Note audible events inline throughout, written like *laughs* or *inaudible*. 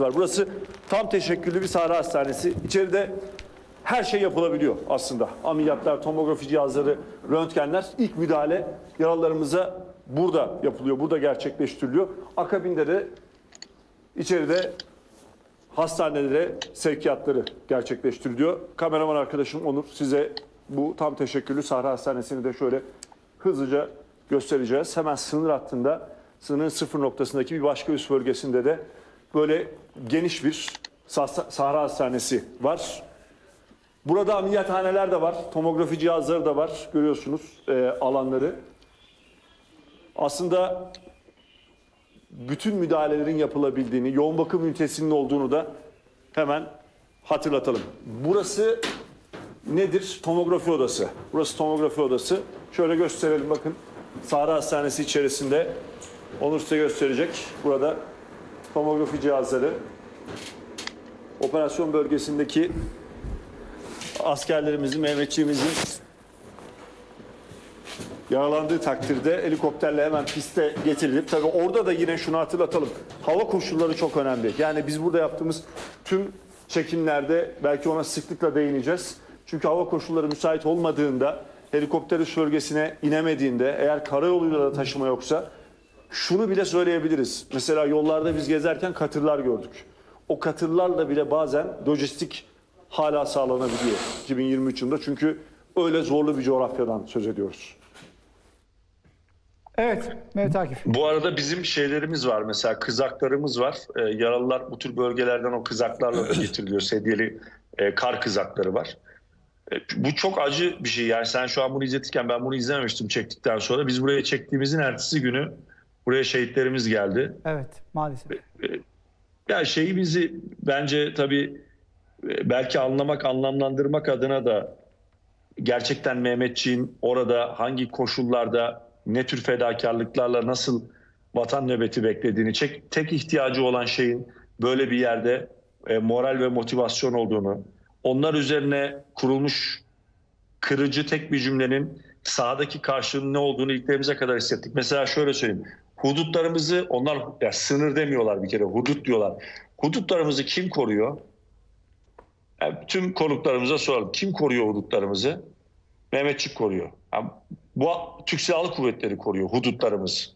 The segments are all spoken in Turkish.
var. Burası tam teşekküllü bir Sahra Hastanesi. İçeride her şey yapılabiliyor aslında. Ameliyatlar, tomografi cihazları, röntgenler, ilk müdahale yaralılarımıza burada yapılıyor, burada gerçekleştiriliyor. Akabinde de içeride hastanelere sevkiyatları gerçekleştiriliyor. Kameraman arkadaşım Onur size bu tam teşekküllü Sahra Hastanesi'ni de şöyle hızlıca göstereceğiz. Hemen sınır hattında, sınırın sıfır noktasındaki bir başka üst bölgesinde de böyle geniş bir Sah- Sahra Hastanesi var. Burada ameliyathaneler de var, tomografi cihazları da var. Görüyorsunuz e, alanları. Aslında bütün müdahalelerin yapılabildiğini, yoğun bakım ünitesinin olduğunu da hemen hatırlatalım. Burası nedir? Tomografi odası. Burası tomografi odası. Şöyle gösterelim bakın. Sahra Hastanesi içerisinde Onur size gösterecek. Burada tomografi cihazları, operasyon bölgesindeki askerlerimizin, Mehmetçiğimizin yaralandığı takdirde helikopterle hemen piste getirilip tabii orada da yine şunu hatırlatalım. Hava koşulları çok önemli. Yani biz burada yaptığımız tüm çekimlerde belki ona sıklıkla değineceğiz. Çünkü hava koşulları müsait olmadığında helikopter üst bölgesine inemediğinde eğer karayoluyla da taşıma yoksa şunu bile söyleyebiliriz. Mesela yollarda biz gezerken katırlar gördük. O katırlarla bile bazen lojistik hala sağlanabiliyor 2023 yılında. Çünkü öyle zorlu bir coğrafyadan söz ediyoruz. Evet, Mehmet Akif. Bu arada bizim şeylerimiz var mesela kızaklarımız var. Ee, yaralılar bu tür bölgelerden o kızaklarla da *laughs* getiriliyor. Sedyeli e, kar kızakları var. E, bu çok acı bir şey. Yani sen şu an bunu izletirken ben bunu izlememiştim çektikten sonra. Biz buraya çektiğimizin ertesi günü buraya şehitlerimiz geldi. Evet, maalesef. Ya şeyi bizi bence tabii e, belki anlamak, anlamlandırmak adına da gerçekten Mehmetçiğin orada hangi koşullarda ne tür fedakarlıklarla nasıl vatan nöbeti beklediğini, çek- tek ihtiyacı olan şeyin böyle bir yerde e, moral ve motivasyon olduğunu, onlar üzerine kurulmuş kırıcı tek bir cümlenin sahadaki karşılığının ne olduğunu iliklerimize kadar hissettik. Mesela şöyle söyleyeyim. Hudutlarımızı onlar ya sınır demiyorlar bir kere hudut diyorlar. Hudutlarımızı kim koruyor? Yani tüm konuklarımıza soralım. Kim koruyor hudutlarımızı? Mehmetçik koruyor. Yani bu Türk Silahlı Kuvvetleri koruyor hudutlarımız.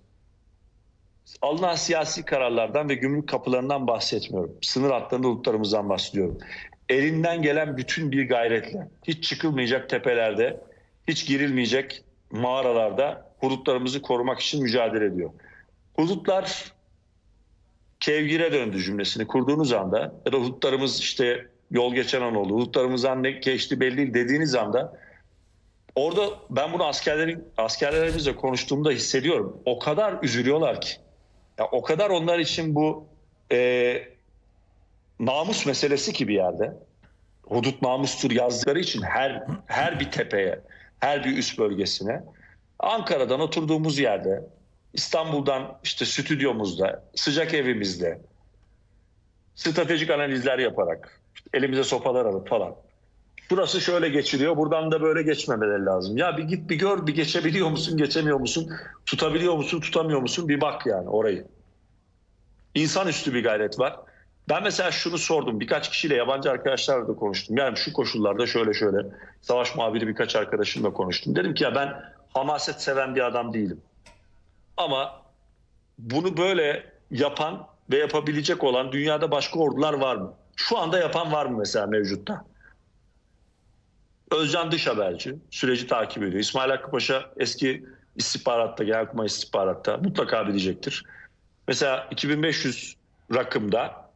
Alınan siyasi kararlardan ve gümrük kapılarından bahsetmiyorum. Sınır hatlarında hudutlarımızdan bahsediyorum. Elinden gelen bütün bir gayretle, hiç çıkılmayacak tepelerde, hiç girilmeyecek mağaralarda hudutlarımızı korumak için mücadele ediyor. Hudutlar kevgire döndü cümlesini kurduğunuz anda ya da hudutlarımız işte yol geçen an oldu, hudutlarımızdan ne geçti belli değil dediğiniz anda orada ben bunu askerlerin askerlerimizle konuştuğumda hissediyorum. O kadar üzülüyorlar ki. Ya o kadar onlar için bu e, namus meselesi ki bir yerde. Hudut namustur yazdıkları için her her bir tepeye, her bir üst bölgesine Ankara'dan oturduğumuz yerde, İstanbul'dan işte stüdyomuzda, sıcak evimizde stratejik analizler yaparak, elimize sopalar alıp falan. Burası şöyle geçiliyor, buradan da böyle geçmemeleri lazım. Ya bir git bir gör, bir geçebiliyor musun, geçemiyor musun, tutabiliyor musun, tutamıyor musun bir bak yani orayı. İnsanüstü bir gayret var. Ben mesela şunu sordum. Birkaç kişiyle yabancı arkadaşlarla da konuştum. Yani şu koşullarda şöyle şöyle. Savaş muhabiri birkaç arkadaşımla konuştum. Dedim ki ya ben hamaset seven bir adam değilim. Ama bunu böyle yapan ve yapabilecek olan dünyada başka ordular var mı? Şu anda yapan var mı mesela mevcutta? Özcan Dış Haberci süreci takip ediyor. İsmail Hakkı Paşa eski istihbaratta, Genelkurmay istihbaratta mutlaka bilecektir. Mesela 2500 rakımda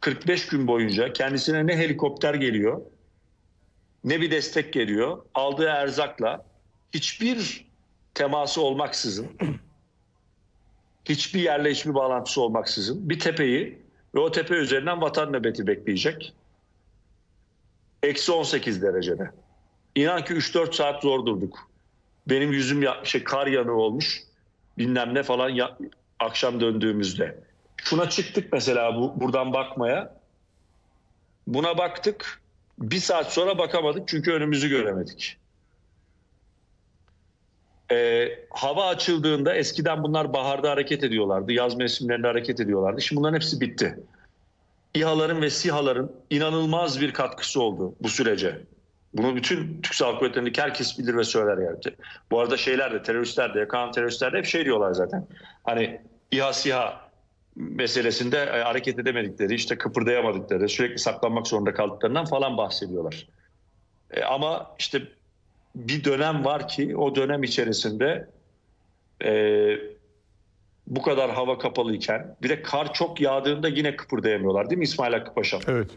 45 gün boyunca kendisine ne helikopter geliyor ne bir destek geliyor. Aldığı erzakla hiçbir teması olmaksızın hiçbir yerle hiçbir bağlantısı olmaksızın bir tepeyi ve o tepe üzerinden vatan nöbeti bekleyecek. Eksi 18 derecede. İnan ki 3-4 saat zor durduk. Benim yüzüm ya, şey kar yanığı olmuş. Bilmem ne falan ya, akşam döndüğümüzde. Şuna çıktık mesela bu, buradan bakmaya. Buna baktık. Bir saat sonra bakamadık çünkü önümüzü göremedik. Ee, hava açıldığında eskiden bunlar baharda hareket ediyorlardı. Yaz mevsimlerinde hareket ediyorlardı. Şimdi bunların hepsi bitti. İHA'ların ve SİHA'ların inanılmaz bir katkısı oldu bu sürece. Bunu bütün Türk Silahlı Kuvvetleri'ndeki herkes bilir ve söyler yani. Bu arada şeyler de teröristler de yakalan teröristler de hep şey diyorlar zaten. Hani İHA SİHA meselesinde e, hareket edemedikleri, işte kıpırdayamadıkları, sürekli saklanmak zorunda kaldıklarından falan bahsediyorlar. E, ama işte bir dönem var ki o dönem içerisinde e, bu kadar hava kapalıyken bir de kar çok yağdığında yine kıpırdayamıyorlar değil mi İsmail Hakkı Paşa? Evet.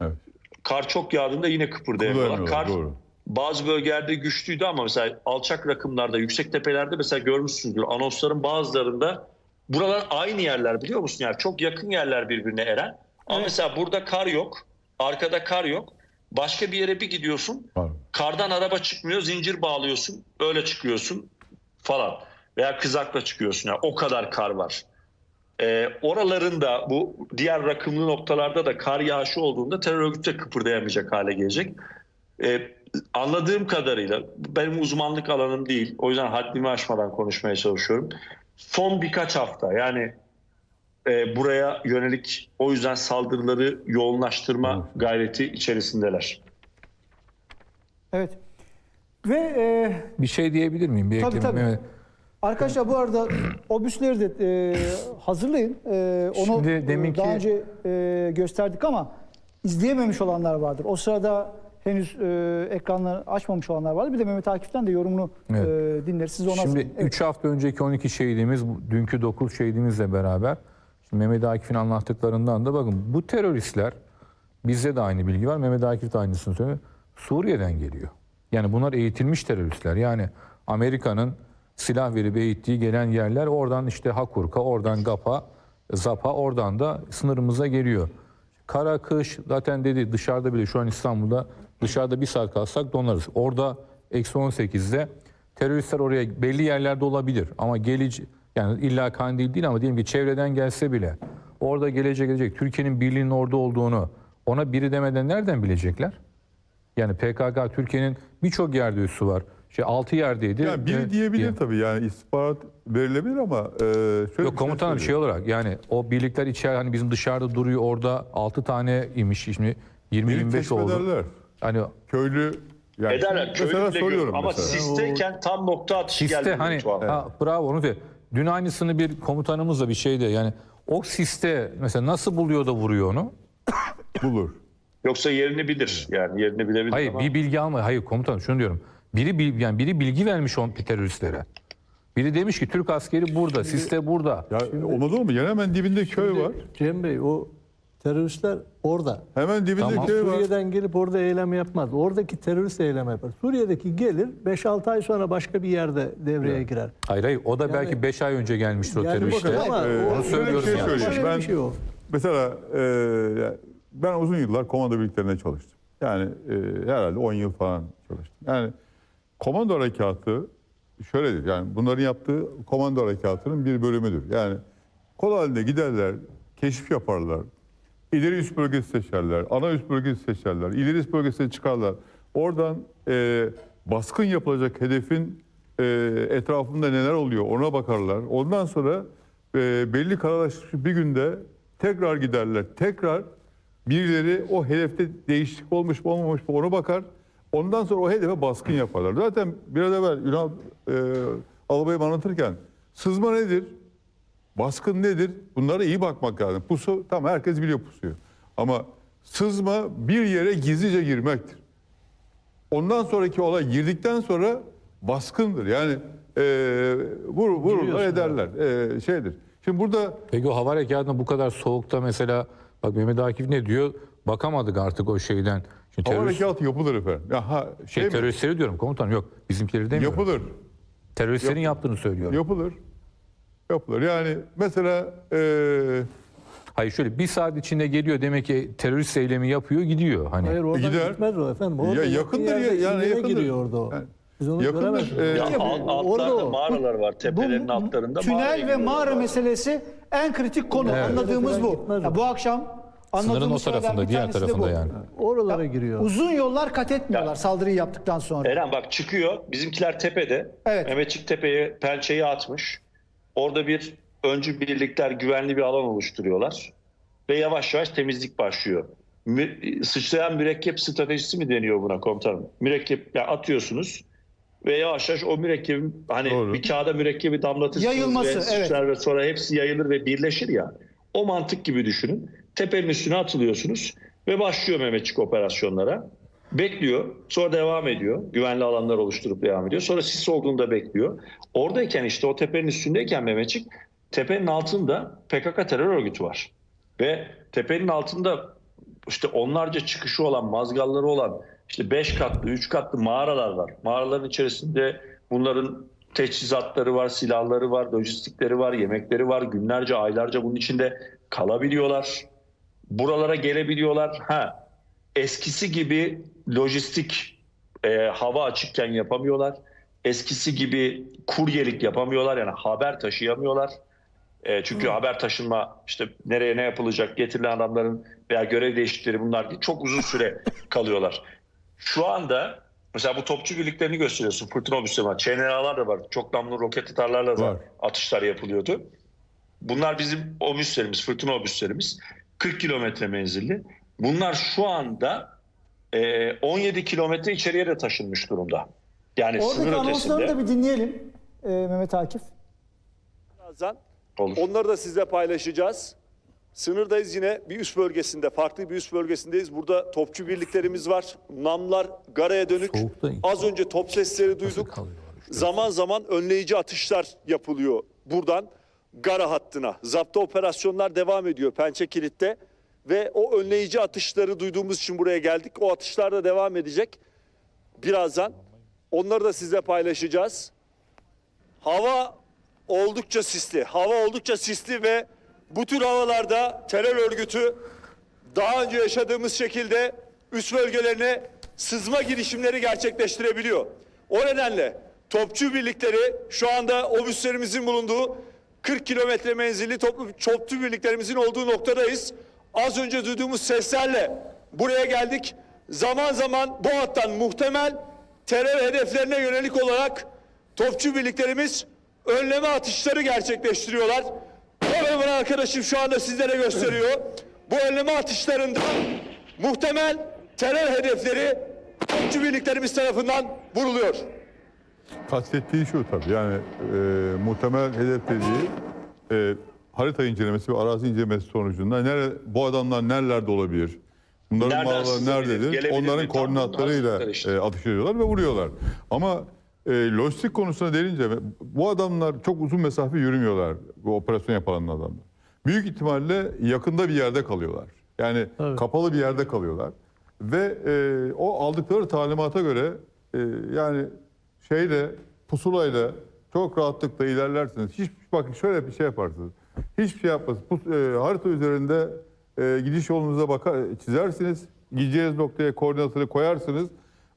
Evet. Kar çok yağdığında yine kıpırdayamıyorlar. Kar doğru. bazı bölgelerde güçlüydü ama mesela alçak rakımlarda, yüksek tepelerde mesela görmüşsünüzdür. Anonsların bazılarında buralar aynı yerler biliyor musun? Yani çok yakın yerler birbirine eren. Ama Evet. mesela burada kar yok. Arkada kar yok. Başka bir yere bir gidiyorsun. Var. Kardan araba çıkmıyor. Zincir bağlıyorsun. Öyle çıkıyorsun falan. Veya kızakla çıkıyorsun. Yani o kadar kar var. Ee, oralarında bu diğer rakımlı noktalarda da kar yağışı olduğunda terör örgütü de kıpırdayamayacak hale gelecek. Ee, anladığım kadarıyla benim uzmanlık alanım değil. O yüzden haddimi aşmadan konuşmaya çalışıyorum. Son birkaç hafta yani e, buraya yönelik o yüzden saldırıları yoğunlaştırma gayreti içerisindeler. Evet. Ve e, Bir şey diyebilir miyim? Bir Tabii, ekleme- tabii. Evet. arkadaşlar bu arada *clears throat* obüsleri de e, hazırlayın. E, onu Şimdi e, deminki- daha önce e, gösterdik ama izleyememiş olanlar vardır. O sırada henüz e, ekranları açmamış olanlar vardır. Bir de Mehmet Akif'ten de yorumunu Evet. e, dinleriz. Siz ona Şimdi Evet. 3 hafta önceki 12 şehidimiz, bu- dünkü 9 şehidimizle beraber şimdi Mehmet Akif'in anlattıklarından da bakın bu teröristler bizde de aynı bilgi var. Mehmet Akif de aynısını söylüyor. Suriye'den geliyor. Yani bunlar eğitilmiş teröristler. Yani Amerika'nın silah verip eğittiği gelen yerler oradan işte Hakurka, oradan Gapa, Zapa, oradan da sınırımıza geliyor. Kara kış zaten dedi dışarıda bile şu an İstanbul'da dışarıda bir saat kalsak donarız. Orada eksi 18'de teröristler oraya belli yerlerde olabilir ama gelici yani illa Kandil değil ama diyelim ki çevreden gelse bile orada gelecek gelecek Türkiye'nin birliğinin orada olduğunu ona biri demeden nereden bilecekler? Yani PKK Türkiye'nin birçok yerde üssü var. Şey 6 yerdeydi. Yani biri diyebilir diye. tabii yani istihbarat verilebilir ama e, şöyle Yok komutanım şey söyleyeyim. olarak yani o birlikler içeri hani bizim dışarıda duruyor orada 6 tane imiş şimdi Beni 20-25 teşvik oldu. ederler. Hani Köylü yani Ederler. mesela soruyorum. Ama mesela. sisteyken tam nokta atışı geldi. Siste hani şu an. ha, bravo onu diyor. Dün aynısını bir komutanımızla bir şeyde yani o siste mesela nasıl buluyor da vuruyor onu? bulur. Yoksa yerini bilir. Yani yerini bilebilir Hayır ama. bir bilgi alma. Hayır komutanım şunu diyorum. Biri bil- yani biri bilgi vermiş on teröristlere. Biri demiş ki Türk askeri burada, siste burada. Ya olmaz olur mu? Yani hemen dibinde köy var. Cem Bey o teröristler orada. Hemen dibinde Tamam. köy var. Suriye'den gelip orada eylem yapmaz. Oradaki terörist eylem yapar. Suriye'deki gelir 5-6 ay sonra başka bir yerde devreye girer. Hayır hayır o da belki 5 ay önce gelmiştir o Yani teröriste. bakın ama Ee, o- Onu söylüyorum şöyle yani. söyleyeyim. Ben bir şey o. mesela e, ya ben uzun yıllar komando birliklerinde çalıştım. Yani e, herhalde 10 yıl falan çalıştım. Yani komando harekatı şöyledir. Yani bunların yaptığı komando harekatının bir bölümüdür. Yani kol halinde giderler, keşif yaparlar. İleri üst bölgesi seçerler, ana üst bölgesi seçerler, ileri üst bölgesine çıkarlar. Oradan e, baskın yapılacak hedefin e, etrafında neler oluyor ona bakarlar. Ondan sonra e, belli kararlaşmış bir günde tekrar giderler. Tekrar birileri o hedefte değişiklik olmuş mu olmamış mı ona bakar. Ondan sonra o hedefe baskın yaparlar. Zaten biraz evvel Ünal e, Albayım anlatırken sızma nedir? Baskın nedir? Bunlara iyi bakmak lazım. Pusu tamam herkes biliyor pusuyu. Ama sızma bir yere gizlice girmektir. Ondan sonraki olay girdikten sonra baskındır. Yani e, vur, vururlar ederler. E, şeydir. Şimdi burada Peki o hava harekatında bu kadar soğukta mesela bak Mehmet Akif ne diyor? Bakamadık artık o şeyden. Şimdi hava terörist, harekatı yapılır efendim. Ya, ha, şey şey, mi? teröristleri diyorum komutanım yok bizimkileri demiyorum. yapılır. Teröristlerin yaptığını söylüyorum. Yapılır. Yapılır. Yani mesela e, Hayır şöyle bir saat içinde geliyor demek ki terörist eylemi yapıyor gidiyor. Hani Hayır oradan Gider. gitmez o efendim. Orada Ya yakın yakındır yerde ya, yani inlere yakındır. giriyor orada o. Yani Biz onu yakındır. göremezsiniz. E, Ya orada altlarda o- mağaralar var. Tepelerin bu altlarında tünel ve mağara meselesi en kritik konu. Evet. Anladığımız bu. Ya bu akşam sınırın o tarafında diğer tarafında yani. Oralara giriyor. Uzun yollar kat etmiyorlar saldırıyı yaptıktan sonra. Eren bak çıkıyor. Bizimkiler tepede. Evet. Mehmetçik tepeye pençeyi atmış. Orada bir öncü birlikler güvenli bir alan oluşturuyorlar. ve yavaş yavaş temizlik başlıyor. Mü- sıçrayan mürekkep stratejisi mi deniyor buna komutanım? Mürekkep ya atıyorsunuz ve yavaş yavaş o mürekkebin hani Doğru. bir kağıda mürekkebi damlatırsınız Yayılması, ve evet. ve sonra hepsi yayılır ve birleşir ya. O mantık gibi düşünün. Tepenin üstüne atılıyorsunuz ve başlıyor Mehmetçik operasyonlara. Bekliyor, sonra devam ediyor. Güvenli alanlar oluşturup devam ediyor. Sonra sis olduğunda bekliyor. Oradayken işte o tepenin üstündeyken Mehmetçik, tepenin altında PKK terör örgütü var. Ve tepenin altında işte onlarca çıkışı olan, mazgalları olan işte 5 katlı, 3 katlı mağaralar var. Mağaraların içerisinde bunların teçhizatları var, silahları var, lojistikleri var, yemekleri var. Günlerce, aylarca bunun içinde kalabiliyorlar. Buralara gelebiliyorlar. Ha, eskisi gibi lojistik e, hava açıkken yapamıyorlar. Eskisi gibi kuryelik yapamıyorlar yani haber taşıyamıyorlar. E, çünkü haber taşınma işte nereye ne yapılacak getirilen adamların veya görev değişiklikleri bunlar değil. Çok uzun süre *laughs* kalıyorlar. Şu anda mesela bu topçu birliklerini gösteriyorsun. Fırtına obüsleri var. ÇNA'lar da var. Çok namlu roket atarlarla da Var. atışlar yapılıyordu. Bunlar bizim obüslerimiz, fırtına obüslerimiz. 40 kilometre menzilli. Bunlar şu anda e, 17 kilometre içeriye de taşınmış durumda. Yani Oradaki sınır anonsları ötesinde. da bir dinleyelim e, Mehmet Akif. Birazdan Olur. onları da sizle paylaşacağız. Sınırdayız yine bir üst bölgesinde, farklı bir üst bölgesindeyiz. Burada topçu birliklerimiz var. Namlar Gara'ya dönük. Az önce top sesleri duyduk. Zaman zaman önleyici atışlar yapılıyor buradan Gara hattına. Zapta operasyonlar devam ediyor Pençe Kilit'te. Ve o önleyici atışları duyduğumuz için buraya geldik. O atışlar da devam edecek. Birazdan onları da sizle paylaşacağız. Hava oldukça sisli. Hava oldukça sisli ve bu tür havalarda terör örgütü daha önce yaşadığımız şekilde üst bölgelerine sızma girişimleri gerçekleştirebiliyor. O nedenle topçu birlikleri şu anda obüslerimizin bulunduğu 40 kilometre menzilli toplu topçu birliklerimizin olduğu noktadayız. Az önce duyduğumuz seslerle buraya geldik. Zaman zaman bu hattan muhtemel terör hedeflerine yönelik olarak topçu birliklerimiz önleme atışları gerçekleştiriyorlar. Arkadaşım şu anda sizlere gösteriyor. Bu önleme atışlarında muhtemel terör hedefleri topçu birliklerimiz tarafından vuruluyor. Kastettiği şu tabii yani e, muhtemel hedef dediği e, harita incelemesi ve arazi incelemesi sonucunda nere, bu adamlar nerelerde olabilir? Bunların Nereden mağaraları nerededir? Onların mi? Koordinatlarıyla e, atış ediyorlar ve vuruyorlar. Ama e, lojistik konusuna gelince bu adamlar çok uzun mesafe yürümüyorlar bu operasyon yapan adamlar. Büyük ihtimalle yakında bir yerde kalıyorlar. Yani Evet. kapalı bir yerde kalıyorlar. Ve e, o aldıkları talimata göre e, yani şeyle pusulayla çok rahatlıkla ilerlersiniz. Hiç bakın şöyle bir şey yaparsınız. Hiçbir şey yapmazsınız. Pus, e, harita üzerinde e, gidiş yolunuza bakar çizersiniz. Gideceğiniz noktaya koordinatını koyarsınız.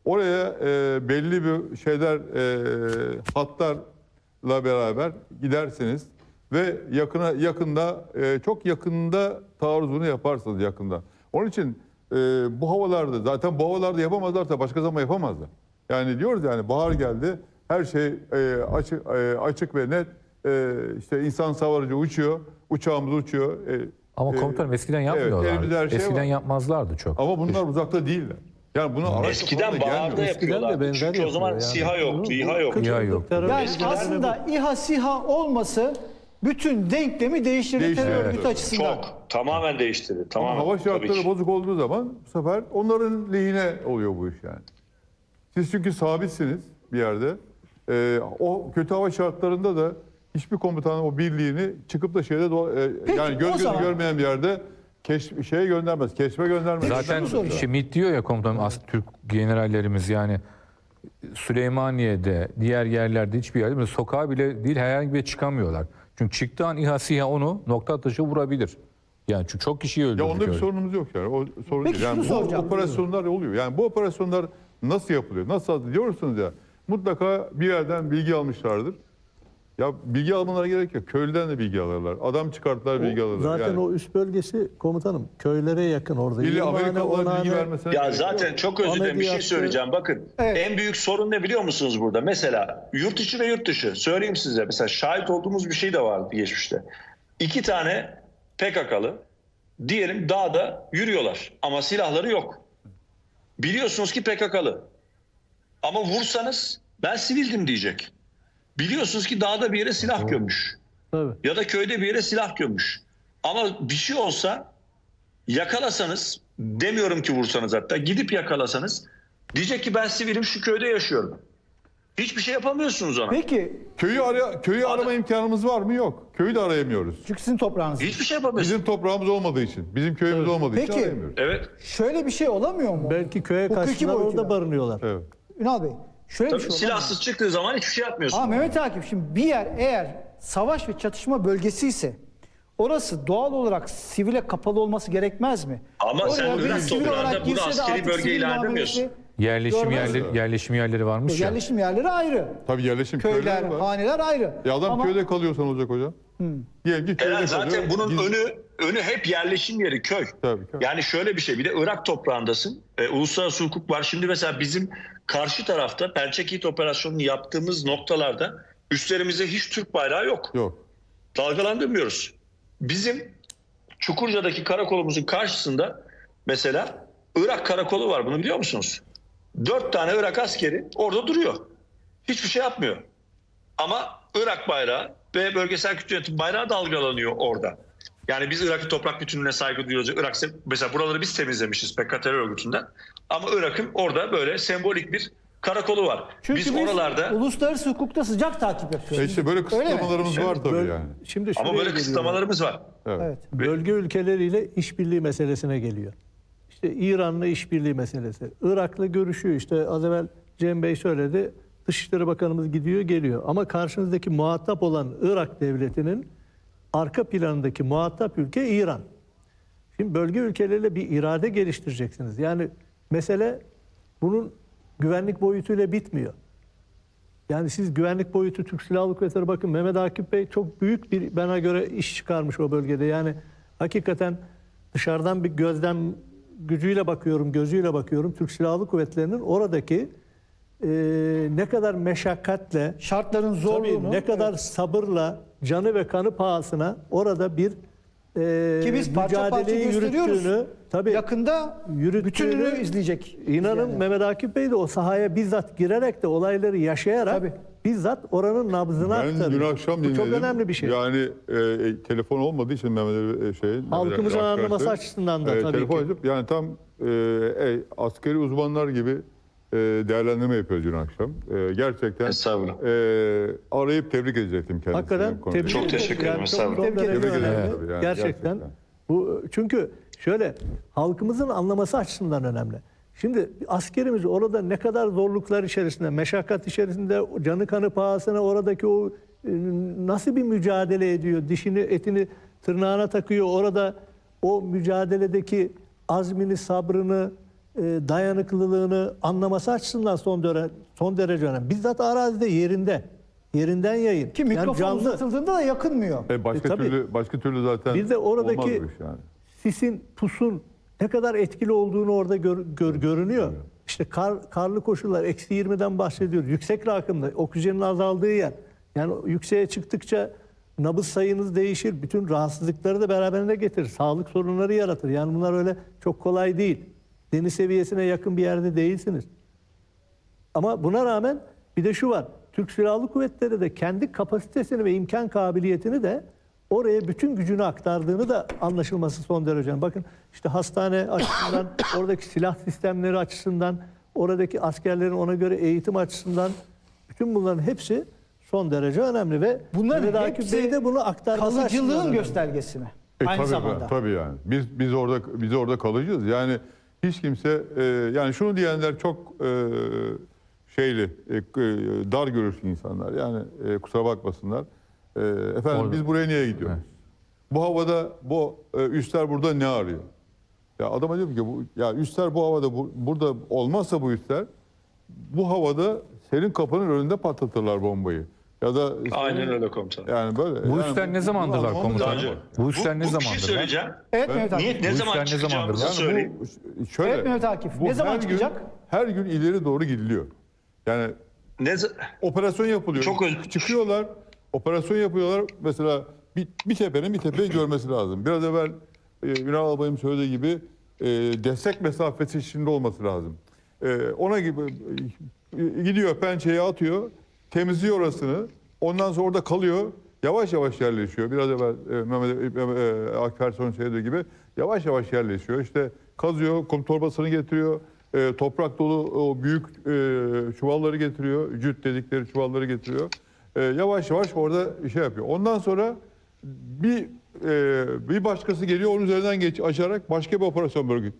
Oraya e, belli bir şeyler e, hatlarla beraber gidersiniz ve yakına yakında e, çok yakında taarruzunu yaparsınız yakında. Onun için e, bu havalarda zaten bu havalarda yapamazlarsa başka zaman yapamazlar. Yani diyoruz yani bahar geldi. Her şey e, açık e, açık ve net. E, işte insan savarıcı uçuyor. Uçağımız uçuyor. E, Ama e, komutanım eskiden evet, yapmıyorlardı. her şey eskiden var. yapmazlardı çok. Ama bunlar uzakta değiller. Yani bunu araç Eskiden baharda gelmiyor. Eskiden de yapıyorlardı. benzer Çünkü o zaman yani. SİHA yoktu, İHA yoktu. İHA yok. Yani ve aslında İHA SİHA olması bütün denklemi değiştirdi Değiştirdi, terör evet. örgütü açısından. Çok. Tamamen değiştirdi. Ama Tamamen. hava Tabii şartları ki. bozuk olduğu zaman bu sefer onların lehine oluyor bu iş yani. Siz çünkü sabitsiniz bir yerde. Ee, o kötü hava şartlarında da hiçbir komutanın o birliğini çıkıp da şeyde dola- e, Peki, yani o göz gözü zaman- görmeyen bir yerde keş, şeye göndermez, keşfe göndermez. Zaten işte MİT diyor ya komutanım as- Türk generallerimiz yani Süleymaniye'de diğer yerlerde hiçbir yerde böyle sokağa bile değil herhangi bir çıkamıyorlar. Çünkü çıktığı an İHA SİHA onu nokta atışı vurabilir. Yani çünkü çok kişiyi öldürdük. Ya onda bir öyle. sorunumuz yok yani. O sorun Peki değil. Yani şunu bu soracağım. operasyonlar oluyor. Yani bu operasyonlar nasıl yapılıyor? Nasıl diyorsunuz ya? Mutlaka bir yerden bilgi almışlardır. Ya bilgi almaları gerek yok. Köylüden de bilgi alırlar. Adam çıkarttılar bilgi alırlar. Zaten yani. o üst bölgesi komutanım köylere yakın orada. On Amerikalılar bilgi hane- vermesine Ya gerek yok. zaten çok özür dilerim bir şey söyleyeceğim. Bakın Evet. en büyük sorun ne biliyor musunuz burada? Mesela yurt içi ve yurt dışı. Söyleyeyim size. Mesela şahit olduğumuz bir şey de vardı geçmişte. İki tane PKK'lı Diyelim dağda yürüyorlar ama silahları yok. Biliyorsunuz ki PKK'lı. Ama vursanız ben sivildim diyecek. Biliyorsunuz ki dağda bir yere silah gömmüş. Tabii. Ya da köyde bir yere silah gömmüş. Ama bir şey olsa yakalasanız demiyorum ki vursanız hatta gidip yakalasanız diyecek ki ben sivilim şu köyde yaşıyorum. Hiçbir şey yapamıyorsunuz ona. Peki Köyü ara, köyü Adam- arama imkanımız var mı? Yok. Köyü de arayamıyoruz. çünkü sizin toprağınız. Hiçbir şey yapamıyorsunuz. Bizim toprağımız olmadığı için, bizim köyümüz olmadığı için Peki. arayamıyoruz. Evet. Şöyle bir şey olamıyor mu? Belki köye kaçtılar orada barınıyorlar. Evet. Ünal Bey şöyle bir Tabii şey olamıyor. silahsız çıktığı zaman hiçbir şey yapmıyorsun. Ama Mehmet Akif şimdi bir yer eğer savaş ve çatışma bölgesi ise orası doğal olarak sivile kapalı olması gerekmez mi? Ama sen Oraya bir Irak sivil olarak bunu girse de askeri artık bölge sivil ilan muamelesi- edemiyorsun. Yerleşim Görmez. yerleri, yerleşim yerleri varmış ya. Yerleşim yerleri ayrı. Tabii yerleşim Köyler, köyleri var. haneler ayrı. Ya adam Ama köyde kalıyorsan olacak hocam. Diyelim ki köyde Eren kalıyor. zaten bunun Giz- önü önü hep yerleşim yeri köy. Tabii, köy. Yani şöyle bir şey bir de Irak toprağındasın. E, uluslararası hukuk var. Şimdi mesela bizim karşı tarafta Pençekit operasyonunu yaptığımız noktalarda üstlerimizde hiç Türk bayrağı yok. Yok. Dalgalandırmıyoruz. Bizim Çukurca'daki karakolumuzun karşısında mesela Irak karakolu var. Bunu biliyor musunuz? Dört tane Irak askeri orada duruyor. Hiçbir şey yapmıyor. Ama Irak bayrağı ve bölgesel kültür yönetim bayrağı dalgalanıyor orada. Yani biz Irak'ın toprak bütünlüğüne saygı duyuyoruz. Irak mesela buraları biz temizlemişiz PKK terör örgütünden. Ama Irak'ın orada böyle sembolik bir karakolu var. çünkü biz biz oralarda uluslararası hukukta sıcak takip E yapıyoruz. işte böyle kısıtlamalarımız var tabii Böl- yani. Şimdi ama böyle geliyorum. kısıtlamalarımız var. Evet. Evet. Bölge ülkeleriyle işbirliği meselesine geliyor. İşte İran'la işbirliği meselesi. Irak'la görüşüyor. İşte az evvel Cem Bey söyledi. Dışişleri Bakanımız gidiyor geliyor. Ama karşınızdaki muhatap olan Irak devletinin arka planındaki muhatap ülke İran. Şimdi bölge ülkeleriyle bir irade geliştireceksiniz. Yani mesele bunun güvenlik boyutuyla bitmiyor. Yani siz güvenlik boyutu Türk Silahlı Kuvvetleri bakın Mehmet Akif Bey çok büyük bir bana göre iş çıkarmış o bölgede. Yani hakikaten dışarıdan bir gözlem gücüyle bakıyorum, gözüyle bakıyorum. Türk Silahlı Kuvvetleri'nin oradaki e, ne kadar meşakkatle, Şartların tabii zorluğunu ne kadar evet. sabırla, canı ve kanı pahasına orada bir e, ki biz parça parça gösteriyoruz. tabii Yakında bütününü izleyecek. İnanın izleyenler. Mehmet Akif Bey de o sahaya bizzat girerek de olayları yaşayarak Tabii. Bizzat oranın nabzını Ben aktarıyor. dün akşam Bu dinledim. çok önemli bir şey. Yani e, telefon olmadığı için Mehmet Ali, e, şey, Halkımızın anlaması açısından da e, tabii telefon ki. edip yani tam e, e, askeri uzmanlar gibi e, değerlendirme yapıyor dün akşam. E, gerçekten e, arayıp tebrik edecektim kendisini. Hakikaten bu tebrik Çok ederim. teşekkür ederim, Yani çok Tebrik önemli. Evet, tabii yani, gerçekten. gerçekten. Bu çünkü şöyle halkımızın anlaması açısından önemli. Şimdi askerimiz orada ne kadar zorluklar içerisinde, meşakkat içerisinde, canı kanı pahasına oradaki o e, nasıl bir mücadele ediyor, dişini etini tırnağına takıyor. Orada o mücadeledeki azmini, sabrını, e, dayanıklılığını anlaması açısından son derece, son derece önemli. Bizzat arazide yerinde, yerinden yayın. Ki mikrofon Yani canlı. uzatıldığında da yakınmıyor. E, başka E, tabii. türlü başka türlü zaten Bir de oradaki yani. sisin, pusun ne kadar etkili olduğunu orada gör- gör- görünüyor. İşte kar, karlı koşullar, eksi 20'den bahsediyoruz. Yüksek rakımda, oksijenin azaldığı yer. Yani yükseğe çıktıkça nabız sayınız değişir. Bütün rahatsızlıkları da beraberinde getirir. Sağlık sorunları yaratır. Yani bunlar öyle çok kolay değil. Deniz seviyesine yakın bir yerde değilsiniz. Ama buna rağmen bir de şu var. Türk Silahlı Kuvvetleri de kendi kapasitesini ve imkan kabiliyetini de oraya bütün gücünü aktardığını da anlaşılması son derece. önemli. Bakın işte hastane açısından, *coughs* oradaki silah sistemleri açısından, oradaki askerlerin ona göre eğitim açısından bütün bunların hepsi son derece önemli ve Bunların Akif hepsi Bey de bunu aktarması açısından kalıcılığın önemli. göstergesi mi? E, Aynı tabii, zamanda. Tabii yani. Biz biz orada biz orada kalacağız. Yani hiç kimse e, yani şunu diyenler çok e, şeyli e, e, dar görüşlü insanlar. Yani e, kusura bakmasınlar. E, efendim Orada. biz buraya niye gidiyoruz? Bu havada bu e, üstler burada ne arıyor? Ya adama diyorum ki bu ya üstler bu havada bu, burada olmazsa bu üstler bu havada senin kapının önünde patlatırlar bombayı. Ya da Aynen öyle komutanım. Yani böyle. Bu yani üsler ne zamandır anlamamız komutanım? Bu üsler ne bu, bu bir şey zamandır söyleyeceğim. Evet Mehmet Akif. Niye, ne Bu zaman ne zamandır? söyleyeyim. Bu şöyle. Evet Mehmet Akif. bu Ne zaman çıkacak? Gün, her gün ileri doğru gidiliyor. Yani Ne, operasyon yapılıyor. Çok öz- Çıkıyorlar. Operasyon yapıyorlar. Mesela bir, bir tepenin bir tepeyi görmesi lazım. Biraz evvel e, Ünal Albay'ın söylediği gibi e, destek mesafesi içinde olması lazım. E, ona gibi e, gidiyor pençeye atıyor, temizliyor orasını. Ondan sonra orada kalıyor. Yavaş yavaş yerleşiyor. Biraz evvel e, Mehmet e, Akperson söylediği gibi yavaş yavaş yerleşiyor. İşte kazıyor, kum torbasını getiriyor. E, toprak dolu o büyük e, çuvalları getiriyor. Cüt dedikleri çuvalları getiriyor. E, yavaş yavaş orada şey yapıyor. Ondan sonra bir e, bir başkası geliyor onun üzerinden geç açarak başka bir operasyon bölge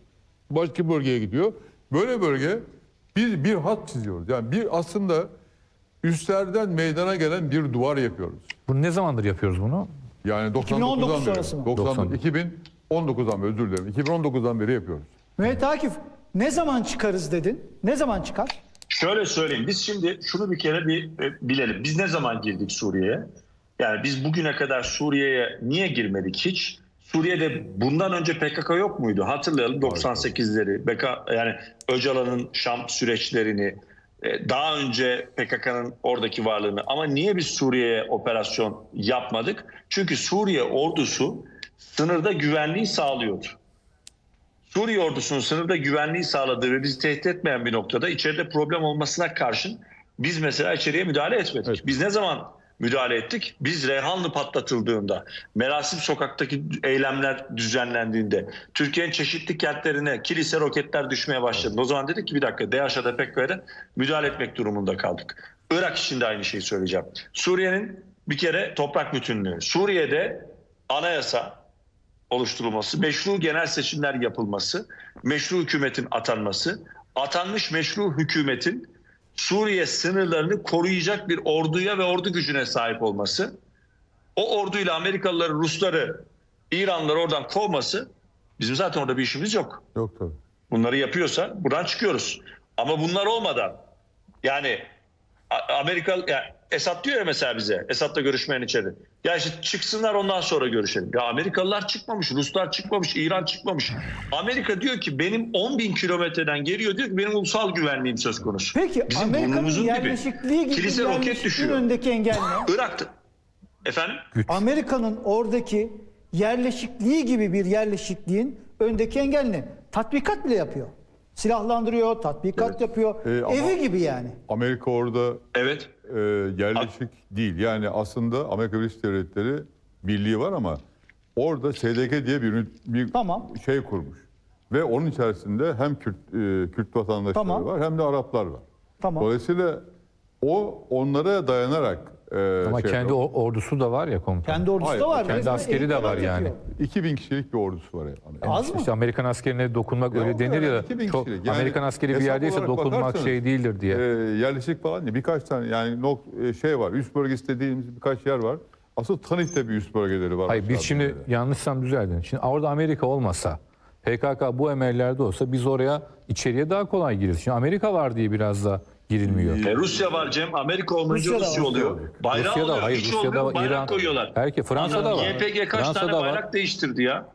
başka bir bölgeye gidiyor. Böyle bölge bir bir hat çiziyoruz. Yani bir aslında üstlerden meydana gelen bir duvar yapıyoruz. Bu ne zamandır yapıyoruz bunu? Yani 2019 99'dan beri. sonrası mı? 90, 2019'dan beri özür dilerim. 2019'dan beri yapıyoruz. Mehmet Akif ne zaman çıkarız dedin? Ne zaman çıkar? Şöyle söyleyeyim. Biz şimdi şunu bir kere bir e, bilelim. Biz ne zaman girdik Suriye'ye? Yani biz bugüne kadar Suriye'ye niye girmedik hiç? Suriye'de bundan önce PKK yok muydu? Hatırlayalım 98'leri. BK yani Öcalan'ın Şam süreçlerini, e, daha önce PKK'nın oradaki varlığını. Ama niye biz Suriye'ye operasyon yapmadık? Çünkü Suriye ordusu sınırda güvenliği sağlıyordu. Suriye ordusunun sınırda güvenliği sağladığı ve bizi tehdit etmeyen bir noktada içeride problem olmasına karşın biz mesela içeriye müdahale etmedik. Biz ne zaman müdahale ettik? Biz Reyhanlı patlatıldığında, Merasim sokaktaki eylemler düzenlendiğinde, Türkiye'nin çeşitli kentlerine kilise roketler düşmeye başladı. O zaman dedik ki bir dakika DH'da PKK'ya müdahale etmek durumunda kaldık. Irak için de aynı şeyi söyleyeceğim. Suriye'nin bir kere toprak bütünlüğü. Suriye'de anayasa, oluşturulması, meşru genel seçimler yapılması, meşru hükümetin atanması, atanmış meşru hükümetin Suriye sınırlarını koruyacak bir orduya ve ordu gücüne sahip olması, o orduyla Amerikalıları, Rusları, İranlıları oradan kovması, bizim zaten orada bir işimiz yok. Yok tabii. Bunları yapıyorsa buradan çıkıyoruz. Ama bunlar olmadan yani Amerika ya Esad diyor ya mesela bize Esad'la görüşmeyen içeri. Ya işte çıksınlar ondan sonra görüşelim. Ya Amerikalılar çıkmamış, Ruslar çıkmamış, İran çıkmamış. Amerika diyor ki benim 10 bin kilometreden geliyor diyor ki benim ulusal güvenliğim söz konusu. Peki Bizim Amerika'nın yerleşikliği gibi Kilise roket düşüyor. önündeki engel ne? Irak'ta. Efendim? Amerika'nın oradaki yerleşikliği gibi bir yerleşikliğin öndeki engel ne? Tatbikat bile yapıyor. Silahlandırıyor, tatbikat yapıyor. Ee, ama- Evi gibi yani. Amerika orada Evet. e, yerleşik değil. Yani aslında Amerika Birleşik Devletleri birliği var ama orada SDG diye bir, ünit- bir Tamam. şey kurmuş. Ve onun içerisinde hem Kürt, e, Kürt vatandaşları Tamam. var hem de Araplar var. Tamam. Dolayısıyla o onlara dayanarak e, Ama şey kendi yapıyor. ordusu da var ya komutan. Kendi ordusu Hayır, da var. kendi askeri de var yani. yapıyor. 2000 kişilik bir ordusu var. Yani. Az mı? İşte Amerikan askerine dokunmak Ya öyle denir ya. 2000 Çok. Yani Amerikan askeri bir yerdeyse dokunmak şey değildir diye. E, yerleşik falan değil. Birkaç tane yani nok e, şey var. Üst bölgesi dediğimiz birkaç yer var. Asıl Tanit'te bir üst bölgeleri var. Hayır biz şimdi böyle. yanlışsam düzeldin. Şimdi orada Amerika olmasa PKK bu emellerde olsa biz oraya içeriye daha kolay gireriz. Şimdi Amerika var diye biraz da girilmiyor. E, Rusya var Cem. Amerika olmayınca Rusya'da Rusya var. oluyor. Bayrağı Rusya'da oluyor. hayır Hiç Rusya'da olmuyor. var, Bayrak İran. koyuyorlar. Belki Fransa'da Adam var. YPG kaç Fransa'da tane var. bayrak değiştirdi ya.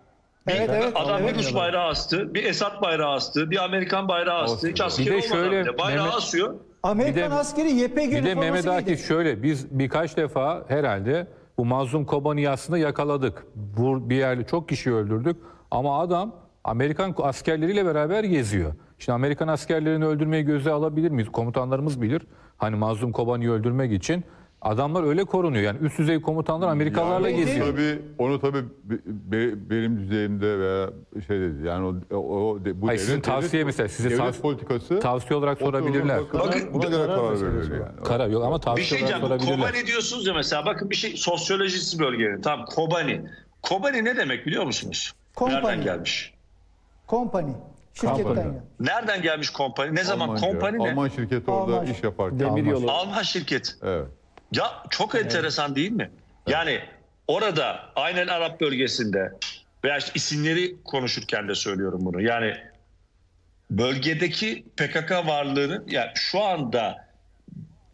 Bir Evet, evet, adam evet. bir Rus bayrağı astı, bir Esad bayrağı astı, bir Amerikan bayrağı astı. Hiç Bir askeri de olmadan şöyle bile bayrağı Mehmet- asıyor. Amerikan Bir de- askeri YPG Bir de Mehmet Akif şöyle biz birkaç defa herhalde bu mazlum Kobani'yi aslında yakaladık. Vur, bir yerde çok kişi öldürdük ama adam Amerikan askerleriyle beraber geziyor. Şimdi Amerikan askerlerini öldürmeyi göze alabilir miyiz? Komutanlarımız bilir. Hani mazlum Kobani'yi öldürmek için adamlar öyle korunuyor. Yani üst düzey komutanlar Amerikalılarla Yani geziyor. Tabii, onu tabii be- be- benim düzeyimde veya şey dedi. Yani o, o bu Hayır, sizin devlet- tavsiye mesela, size devlet tavsiye- politikası Tavsiye olarak sorabilirler. Bakın, buna göre karar karar verilir yani. Kara yok ama Bir tavsiye şey olarak sorabilirler. Kobani diyorsunuz ya mesela bakın bir şey sosyolojisi bölgenin. Tamam Kobani. Kobani ne demek biliyor musunuz? Kompani. Nereden gelmiş? Company. Şirketten Company. Nereden gelmiş kompani? Ne zaman Almanca, kompani ne? Alman şirketi orada Alman. iş yaparken. Demir yolu. Alman şirket. Evet. Ya çok enteresan değil mi? Yani orada aynen Arap bölgesinde veya işte isimleri konuşurken de söylüyorum bunu. Yani bölgedeki PKK varlığının yani şu anda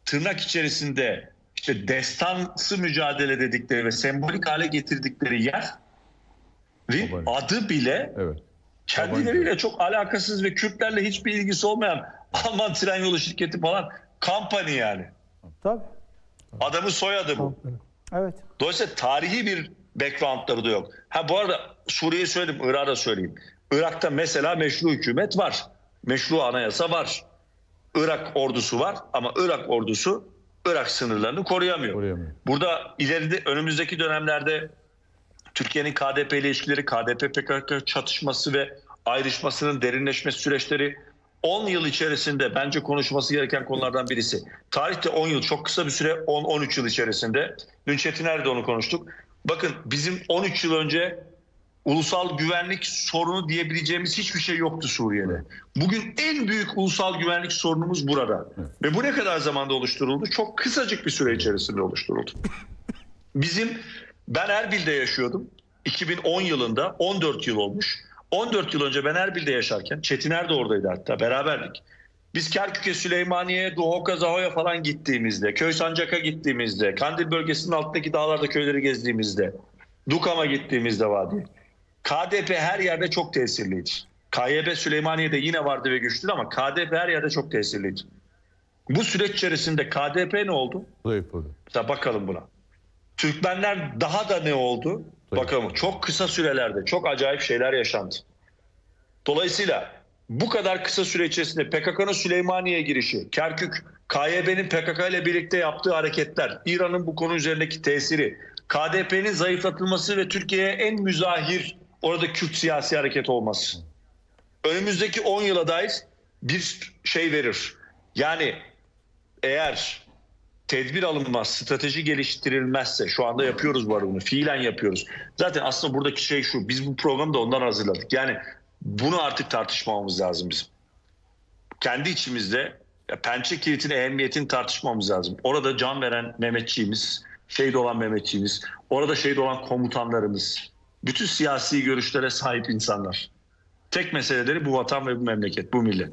tırnak içerisinde işte destansı mücadele dedikleri ve sembolik hale getirdikleri yerin Kobani. adı bile Evet. Kendileriyle çok alakasız ve Kürtlerle hiçbir ilgisi olmayan *laughs* Alman tren yolu şirketi falan kampanya yani. Tabii. Adamın soyadı bu. Evet. Dolayısıyla tarihi bir backgroundları da yok. Ha bu arada Suriye'yi söyledim, Irak'ı da söyleyeyim. Irak'ta mesela meşru hükümet var. Meşru anayasa var. Irak ordusu var ama Irak ordusu Irak sınırlarını koruyamıyor. Koruyamıyor. Burada ileride önümüzdeki dönemlerde Türkiye'nin KDP ile ilişkileri, KDP PKK çatışması ve ayrışmasının derinleşme süreçleri 10 yıl içerisinde bence konuşması gereken konulardan birisi. Tarihte 10 yıl çok kısa bir süre 10-13 yıl içerisinde. Dün Çetiner de onu konuştuk. Bakın bizim 13 yıl önce ulusal güvenlik sorunu diyebileceğimiz hiçbir şey yoktu Suriye'de. Bugün en büyük ulusal güvenlik sorunumuz burada. Ve bu ne kadar zamanda oluşturuldu? Çok kısacık bir süre içerisinde oluşturuldu. Bizim *laughs* ben Erbil'de yaşıyordum. 2010 yılında 14 yıl olmuş. 14 yıl önce ben Erbil'de yaşarken Çetiner de oradaydı hatta beraberdik. Biz Kerkük'e, Süleymaniye'ye, Duhoka, Zaho'ya falan gittiğimizde, Köy Sancak'a gittiğimizde, Kandil bölgesinin altındaki dağlarda köyleri gezdiğimizde, Dukam'a gittiğimizde vadi. KDP her yerde çok tesirliydi. KYB Süleymaniye'de yine vardı ve güçlüydü ama KDP her yerde çok tesirliydi. Bu süreç içerisinde KDP ne oldu? Zayıfladı. Bakalım buna. Türkmenler daha da ne oldu? Bakalım çok kısa sürelerde çok acayip şeyler yaşandı. Dolayısıyla bu kadar kısa süre içerisinde PKK'nın Süleymaniye girişi, Kerkük, KYB'nin PKK ile birlikte yaptığı hareketler, İran'ın bu konu üzerindeki tesiri, KDP'nin zayıflatılması ve Türkiye'ye en müzahir orada Kürt siyasi hareket olması. Önümüzdeki 10 yıla dair bir şey verir. Yani eğer tedbir alınmaz, strateji geliştirilmezse şu anda yapıyoruz arada bunu. Fiilen yapıyoruz. Zaten aslında buradaki şey şu. Biz bu programı da ondan hazırladık. Yani bunu artık tartışmamamız lazım bizim. Kendi içimizde ya pençe kilitinin ehemmiyetini tartışmamız lazım. Orada can veren Mehmetçiğimiz, şehit olan Mehmetçiğimiz, orada şehit olan komutanlarımız, bütün siyasi görüşlere sahip insanlar. Tek meseleleri bu vatan ve bu memleket, bu millet.